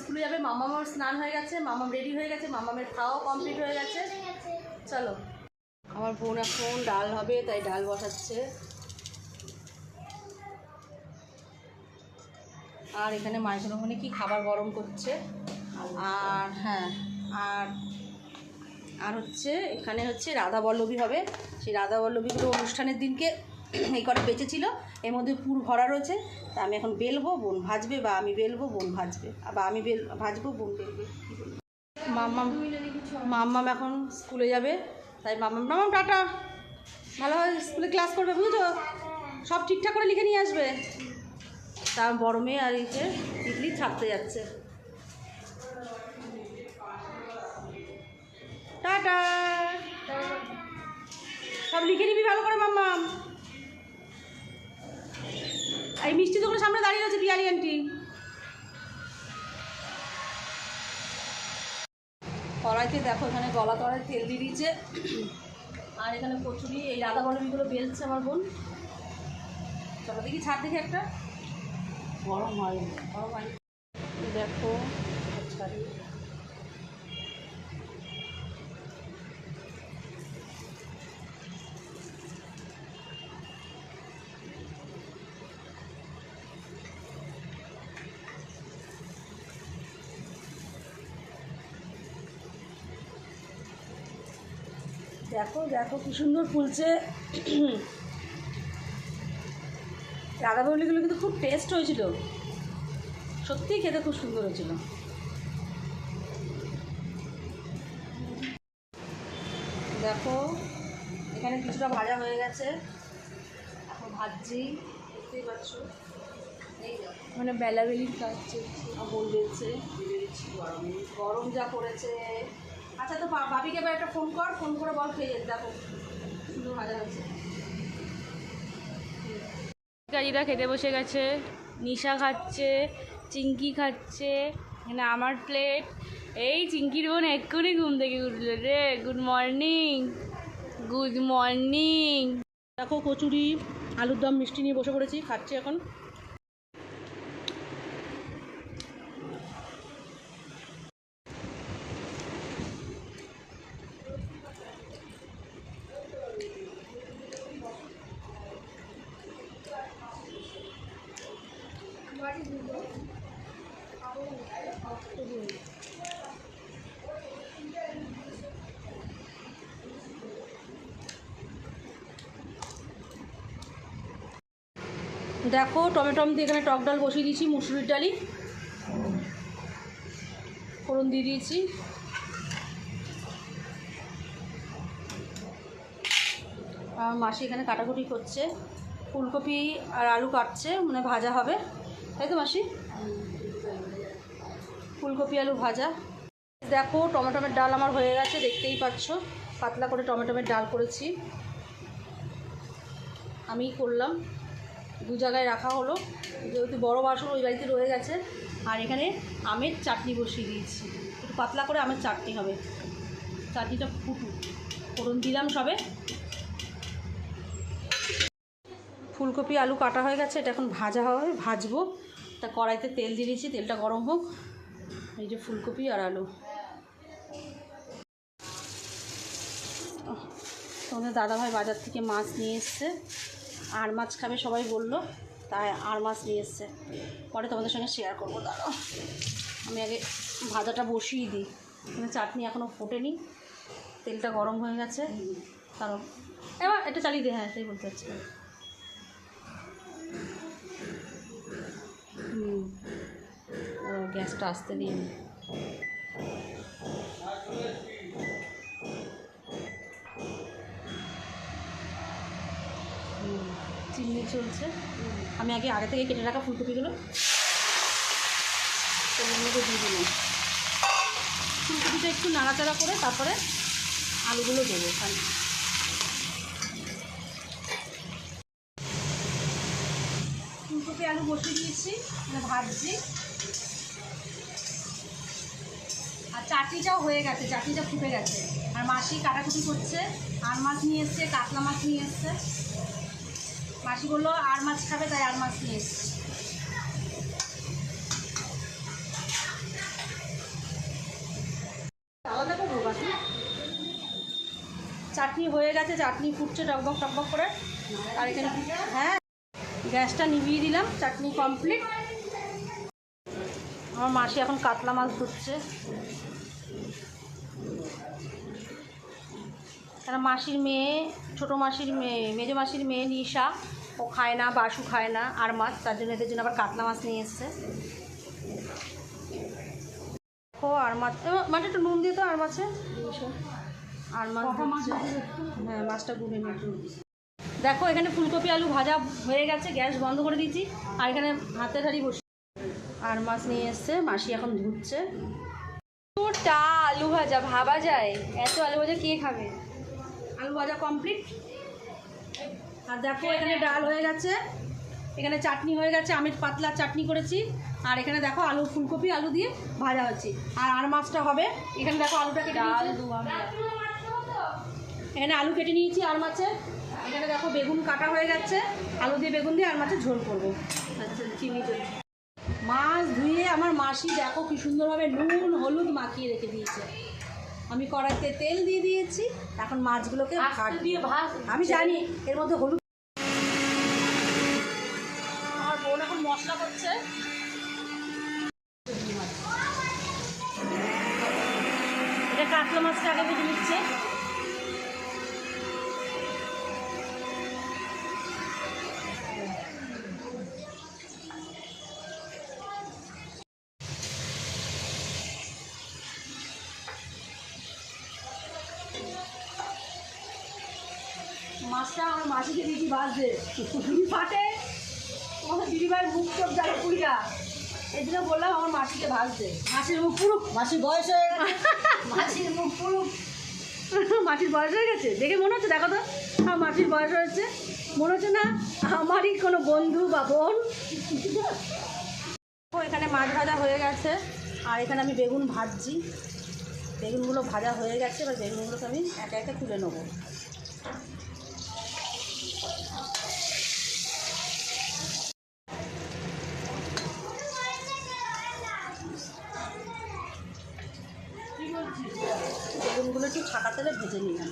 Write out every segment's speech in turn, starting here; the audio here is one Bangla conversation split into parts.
স্কুলে যাবে, মামামার স্নান হয়ে গেছে, মামাম রেডি হয়ে গেছে, মামামের খাওয়াও কমপ্লিট হয়ে গেছে। চলো। আমার বোন এখন ডাল হবে, তাই ডাল বসাচ্ছে। আর এখানে মাইক্রোফোনে কি খাবার গরম করছে? আর হ্যাঁ আর আর হচ্ছে, এখানে হচ্ছে রাধা বল্লভী হবে। সেই রাধা বল্লভীগুলো অনুষ্ঠানের দিনকে এই কটা বেঁচেছিল এর মধ্যে পুর ভরা রয়েছে, তা আমি এখন বেলবো, বোন ভাজবে বা আমি বেলবো, বোন ভাজবে, বা আমি বেল, ভাজবো, বোন বেলবে মাম্মাম মাম্মাম এখন স্কুলে যাবে, তাই মাম্মাম মাম্মাম টাটা ভালোভাবে স্কুলে ক্লাস করবে, বুঝছ? সব ঠিকঠাক করে লিখে নিয়ে আসবে। তার বড় মেয়ে আর এসে ইডলি ছাড়তে যাচ্ছে। টাটা। সব লিখে নিবি ভালো করে এই মিষ্টি দোকানের সামনে দাঁড়িয়ে আছে পিয়ালি আন্টি কড়াইতে দেখো এখানে গলা তলায় তেল দিয়ে দিয়েছে। আর এখানে কচুরি এই রাধা বলবিগুলো বেলছে আমার বোন। চলো দেখি ছাড় দেখি একটা। গরম হয়। গরম হয়। দেখো দেখো দেখো কি সুন্দর ফুলছে। রাধা বলিগুলো কিন্তু খুব টেস্ট হয়েছিল। সত্যিই খেতে খুব সুন্দর হয়েছিল। দেখো, এখানে কিছুটা ভাজা হয়ে গেছে। এখন ভাজছি, দেখতেই পাচ্ছ। মানে বেলাবেলির কাজ চলছে বেলছে গরম যা পড়েছে আচ্ছা তো বা- বাপিকে এবার একটা ফোন কর ফোন করে বল খেয়ে যেতে। দেখো সুন্দর ভাজা হয়েছে কাজীরা খেতে বসে গেছে নিশা খাচ্ছে চিঙ্কি খাচ্ছে এখানে আমার প্লেট এই চিঙ্কির বোন এক্ষুনি ঘুম থেকে উঠল রে। গুড মর্নিং গুড মর্নিং দেখো কচুরি আলুর দম মিষ্টি নিয়ে বসে পড়েছি খাচ্ছি এখন। দেখো টমেটম দিয়ে এখানে টক ডাল বসিয়ে দিয়েছি, মুসুরির ডালি ফোড়ন দিয়ে দিয়েছি। আর মাসি এখানে কাটাকুটি করছে। ফুলকপি আর আলু কাটছে মানে ভাজা হবে। তাই তো মাসি? ফুলকপি, আলু ভাজা। দেখো, টমেটোমের ডাল আমার হয়ে গেছে, দেখতেই পাচ্ছ। পাতলা করে টমেটোমের ডাল করেছি। আমিই করলাম। দু জায়গায় রাখা হলো। যেহেতু বড় বাসন ওই বাড়িতে রয়ে গেছে। আর এখানে আমের চাটনি বসিয়ে দিয়েছি। একটু পাতলা করে আমের চাটনি হবে। চাটনিটা ফুটু ফোড়ন দিলাম সবে। ফুলকপি, আলু কাটা হয়ে গেছে। এটা এখন ভাজা হবে, ভাজবো। তা কড়াইতে তেল দিয়ে দিয়েছি তেলটা গরম হোক। এই যে ফুলকপি আর আলু। তোমাদের দাদাভাই বাজার থেকে মাছ নিয়ে এসছে। আর মাছ খাবে সবাই বলল, তাই আর মাছ নিয়ে এসছে। পরে তোমাদের সঙ্গে শেয়ার করব, দাঁড়াও। আমি আগে ভাজাটা বসিয়ে দিই। কিন্তু চাটনি এখনও ফোটেনি, তেলটা গরম হয়ে গেছে। কারণ এবার এটা চালিয়ে দে হ্যাঁ সেই বলতে চাচ্ছি। হুম। গ্যাসটা আসতে দিই চলছে। আমি আগে আগে থেকে কেটে রাখা ফুলকপিগুলো। তেলের দিয়ে ফুলকপিটা একটু নাড়াচাড়া করে তারপরে আলুগুলো দেবো ওখানে ফুলকপি আলু বসিয়ে দিয়েছি ভাজছি। আর চাটনিটাও হয়ে গেছে, চাটনিটা ফুটে গেছে। আর মাসি কাটাকুটি করছে, আর মাছ নিয়ে এসছে, কাতলা মাছ নিয়ে এসছে। মাসি বলল আর মাছ খাবে, তাই আর মাছ নিয়ে এসছে। চাটনি হয়ে গেছে, চাটনি ফুটছে টকবক টকবক করে। আর এখানে হ্যাঁ গ্যাসটা নিভিয়ে দিলাম, চাটনি কমপ্লিট। আমার মাসি এখন কাতলা মাছ ধরছে। তারা মাসির মেয়ে ছোটো মাসির মেয়ে মেজো মাসির মেয়ে নিশা। ও খায় না বাসু খায় না আর মাছ তার জন্য এদের জন্য আবার কাতলা মাছ নিয়ে এসছে। ও আর মাছ মাছটা একটু নুন দিয়ে তো আর মাছে? আর মাছ। হ্যাঁ মাছটা গুলে নিয়ে দেখো এখানে ফুলকপি আলু ভাজা হয়ে গেছে গ্যাস বন্ধ করে দিয়েছি আর এখানে হাতে হাড়ি বসে। আর মাছ নিয়ে এসছে মাসি এখন ধুচ্ছে। আলু ভাজা ভাবা যায়? এত আলু ভাজা কে খাবে? আলু ভাজা কমপ্লিট আর দেখো এখানে ডাল হয়ে গেছে। এখানে চাটনি হয়ে গেছে। আমের পাতলা চাটনি করেছি। আর এখানে দেখো আলু ফুলকপি আলু দিয়ে ভাজা হচ্ছে। আর আর মাছটা হবে। এখানে দেখো আলুটা কেটে ডাল এখানে আলু কেটে নিয়েছি আর মাছে। এখানে দেখো বেগুন কাটা হয়ে গেছে। আলু দিয়ে বেগুন দিয়ে আর মাছের ঝোল করব। আচ্ছা চিনি মাছ ধুয়ে আমার মাসি দেখো কি সুন্দরভাবে নুন হলুদ মাখিয়ে রেখে দিয়েছে। আমি কড়াইতে তেল দিয়ে দিয়েছি এখন মাছগুলোকে ভাগ ভাজবো। দিয়ে ভাগ আমি জানি এর মধ্যে হলুদ মাছটা আমার মাসিকে দিয়েছি বাজতে দিদি ফাটে আমার দিদিভাই মুখ চোখ যাবে পুইরা এই জন্য বললাম আমার মাসিকে ভাজতে মাসির মুখ পুরুক। মাসির বয়স হয়ে গেছে। মাসির মুখ পুরুক। মাটির বয়স হয়ে গেছে? দেখে মনে হচ্ছে দেখো তো। আমার মাটির বয়স হয়েছে। মনে হচ্ছে না আমারই কোনো বন্ধু বা বোন। ও, এখানে মাছ ভাজা হয়ে গেছে। আর এখানে আমি বেগুন ভাজছি। বেগুনগুলো ভাজা হয়ে গেছে এবার বেগুনগুলোকে আমি একা একা তুলে নেব। বেগুনগুলো একটু ছাকা তেলে ভেজে নিলাম।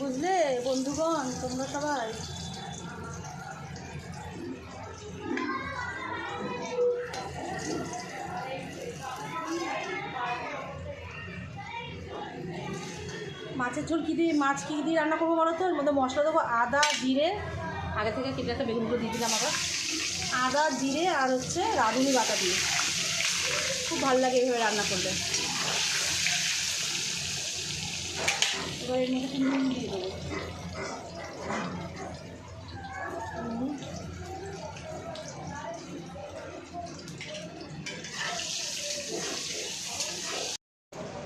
বুঝলে বন্ধুগণ তোমরা সবাই? মাছের ঝোল, কী দিয়ে মাছ, কী দিয়ে রান্না করব বলো তো? এর মধ্যে মশলা দেবো আদা, জিরে। আগে থেকে কেটে একটা বেগুনগুলো দিয়ে দিলাম আবার। আদা, জিরে আর হচ্ছে রাঁধুনি বাটা দিয়ে। খুব ভালো লাগে এইভাবে রান্না করলে এবার এর মধ্যে নুন দিয়ে দেবো। নুন।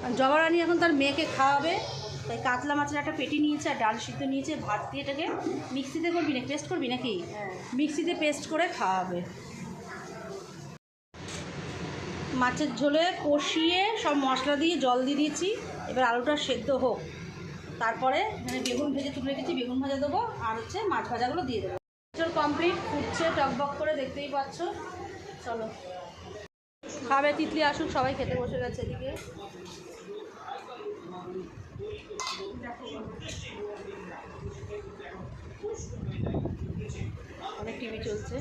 আর জবারানি এখন তার মেয়েকে খাওয়াবে। তাই কাতলা মাছের একটা পেটি নিয়েছে আর ডাল সিদ্ধ নিয়েছে ভাত দিয়ে এটাকে মিক্সিতে করবি না পেস্ট করবি নাকি? মিক্সিতে পেস্ট করে খাওয়াবে। মাছের ঝোলে কষিয়ে সব মশলা দিয়ে জল দিয়ে দিয়েছি এবার আলুটা সেদ্ধ হোক। তারপরে এখানে বেগুন ভেজে তুলে রেখেছি বেগুন ভাজা দেবো আর হচ্ছে মাছ ভাজাগুলো দিয়ে দেবো। চল কমপ্লিট ফুটছে টকবক করে দেখতেই পাচ্ছ। চলো। খাবে তিতলি আসুক সবাই খেতে বসে গেছে এদিকে। অনেক টিভি চলছে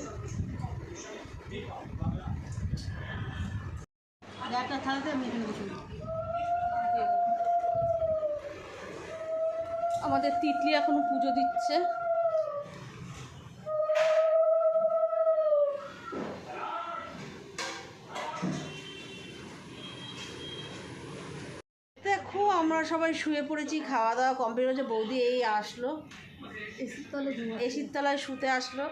একটা থালাতে আমি। আমাদের তিতলি এখনও পুজো দিচ্ছে আমরা সবাই শুয়ে পড়েছি খাওয়া দাওয়া কমপ্লিট হয়েছে বৌদি এই আসলো। এসির তলায় শুতে আসলো।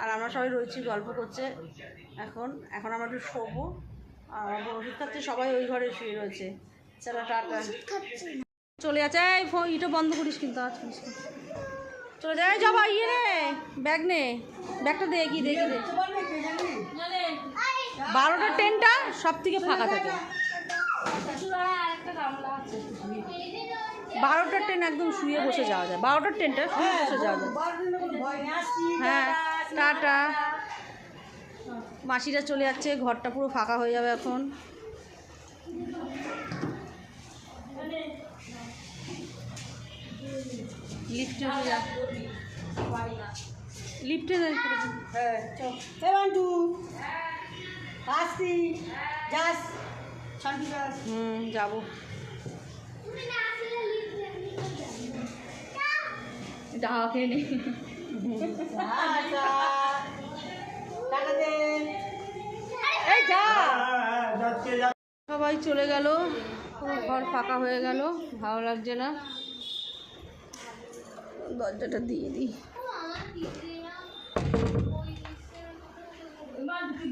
আর আমরা সবাই রয়েছি গল্প করছে। এখন এখন আমরা একটু শোবো। আর আমার ওষুধ খাচ্ছে সবাই ওই ঘরে শুয়ে রয়েছে। চলো টাটা। চলে যাচ্ছে এই ফোন ইটা বন্ধ করিস কিন্তু আজ চলে যায় যাবা ইয়ে রে ব্যাগ নে। ব্যাগটা দেখি দেখি দে। বারোটা ট্রেনটা সব থেকে ফাঁকা থাকে। বারোটার ট্রেন একদম শুয়ে বসে যাওয়া যায়। বারোটার ট্রেনটা শুয়ে বসে যাওয়া যায়। হ্যাঁ টাটা। মাসিরা চলে যাচ্ছে, ঘরটা পুরো ফাঁকা হয়ে যাবে এখন। লিফটে লিফটে সেভেন্টু আসছি। যাস। হুম, যাব। খেয়ে যা। সবাই চলে গেল। ঘর ফাঁকা হয়ে গেল। ভালো লাগছে না। দরজাটা দিয়ে দিই।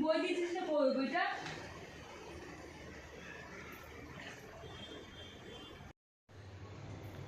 বই দিয়েছিস বই? বইটা আমার বোন এখন সন্ধেবাতি দিচ্ছে আদি ওট আদি ওট ওই সাইড ওই ঘরে ওই ওখানে যা এই পাশে এই পাশে ওট ওট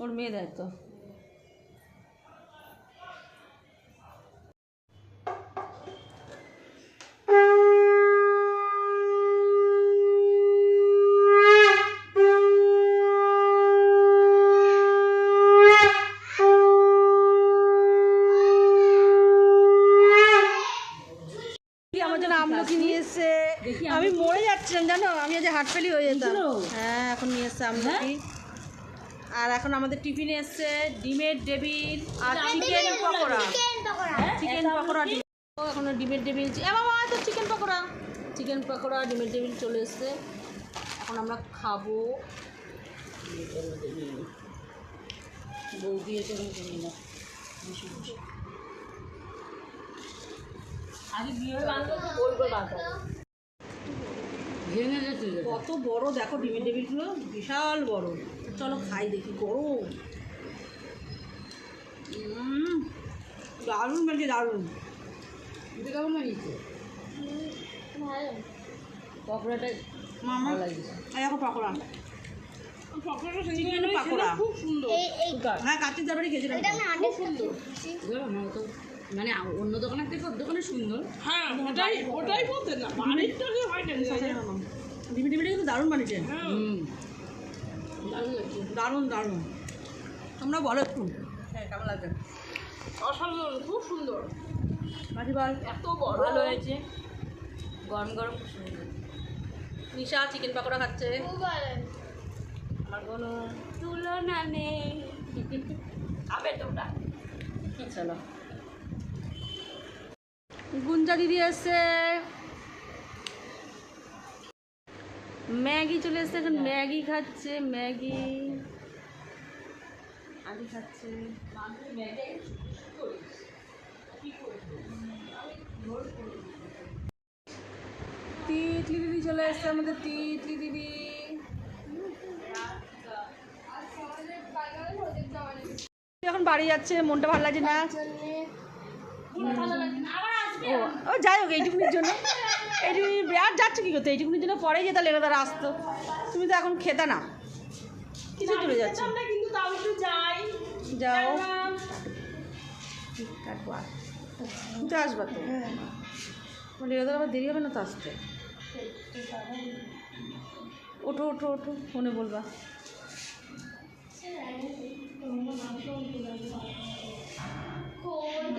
ওর মেয়ে দেয় তো কি আমার জন্য আমলকি নিয়ে এসছে আমি মরে যাচ্ছিলাম জানো আমি আজ হাট ফেলি হয়ে যেতাম হ্যাঁ এখন নিয়ে এসছে আমলকি আর এখন আমাদের টিফিনে এসছে ডিমের ডেবিল আর চিকেন পকোড়া। চিকেন পকোড়া। এখনও ডিমের ডেবিল এ বাবা তো চিকেন পকোড়া। চিকেন পকোড়া ডিমের ডেবিল চলে এসছে। এখন আমরা খাব। বৌদি না। আগে বিয়ে গোল করে গেছে কত বড় দেখো ডিমের ডেবিলগুলো বিশাল বড়। চলো খাই দেখি গরম। দারুণ বলছি দারুণ। এটা কেমন পকোড়াটা মামা দেখো পকোড়া। হ্যাঁ তো। মানে অন্য দোকানের থেকে ওর দোকানে সুন্দর। হ্যাঁ ওটাই ওটাই বলতে না বাড়িরটাকে হয় না কিন্তু দারুণ বানিয়েছে। হুম। দারুণ দারুণ। তোমরা বলো একটু। হ্যাঁ কেমন লাগছে? অসাধারণ খুব সুন্দর। মাঝি বল। এত বড়। ভালো হয়েছে। গরম গরম খুব সুন্দর। নিশা চিকেন পকোড়া খাচ্ছে। আমার কোনো তুলনা নেই। খাবে তোমরা। চলো। গুঞ্জা দিদি এসছে। ম্যাগি চলে এসছে এখন ম্যাগি খাচ্ছে ম্যাগি। আদি খাচ্ছে। তিতলি দিদি চলে এসছে আমাদের তিতলি দিদি। এখন বাড়ি যাচ্ছে মনটা ভালো লাগছে না? ও যাই হোক এইটুকুনির জন্য। এইটুকুনি আর যাচ্ছে কী করতে? এইটুকুনির জন্য পরেই যেতে লেগে তারা আসতো। তুমি তো এখন খেতে না। কিছু চলে যাচ্ছে। যাও। কাটবো আর তুমি তো আসবা তো? লেগে আবার দেরি হবে না তো আসতে? ওঠো ওঠো ওঠো ফোনে বলবা।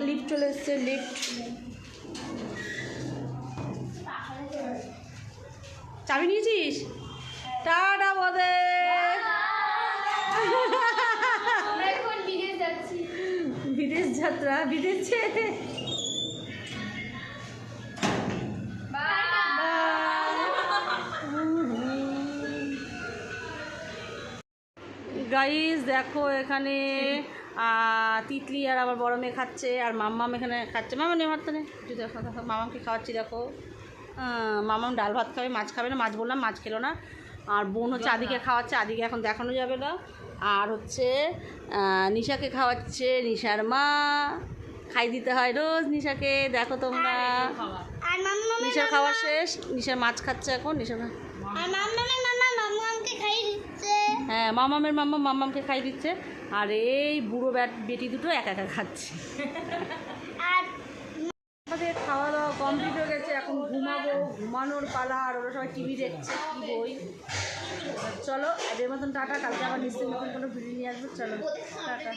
লিফট চলে এসছে লিফট চাবি নিয়েছিস? টাটা, বদে। বিদেশ যাত্রা, বিদেশে গাইজ দেখো এখানে তিতলি আর আবার বড় মেয়ে খাচ্ছে, আর মাম্মাম এখানে খাচ্ছে। মামা নেই মারতে নেই মামামকে খাওয়াচ্ছি, দেখো। মামাম ডাল ভাত খাবে মাছ খাবে না। মাছ বললাম মাছ খেলো না। আর বোন হচ্ছে আদিকে খাওয়াচ্ছে আদিকে এখন দেখানো যাবে না। আর হচ্ছে নিশাকে খাওয়াচ্ছে নিশার মা। খাই দিতে হয় রোজ নিশাকে দেখো তোমরা। নিশার খাওয়া শেষ নিশার মাছ খাচ্ছে এখন নিশার হ্যাঁ মামামের মাম্মা মাম্মামকে খাই দিচ্ছে। আর এই বুড়ো ব্যাট- বেটি দুটো একা একা খাচ্ছে। আমাদের খাওয়া দাওয়া কমপ্লিট হয়ে গেছে, এখন ঘুমাবো, ঘুমানোর পালা, আর ওরা সবাই টিভি দেখছে, কি বই? চলো এদের মতন টাটা, কালকে আবার নিশ্চয়ই নতুন কোনো ভিডিও নিয়ে আসব, চলো, টাটা।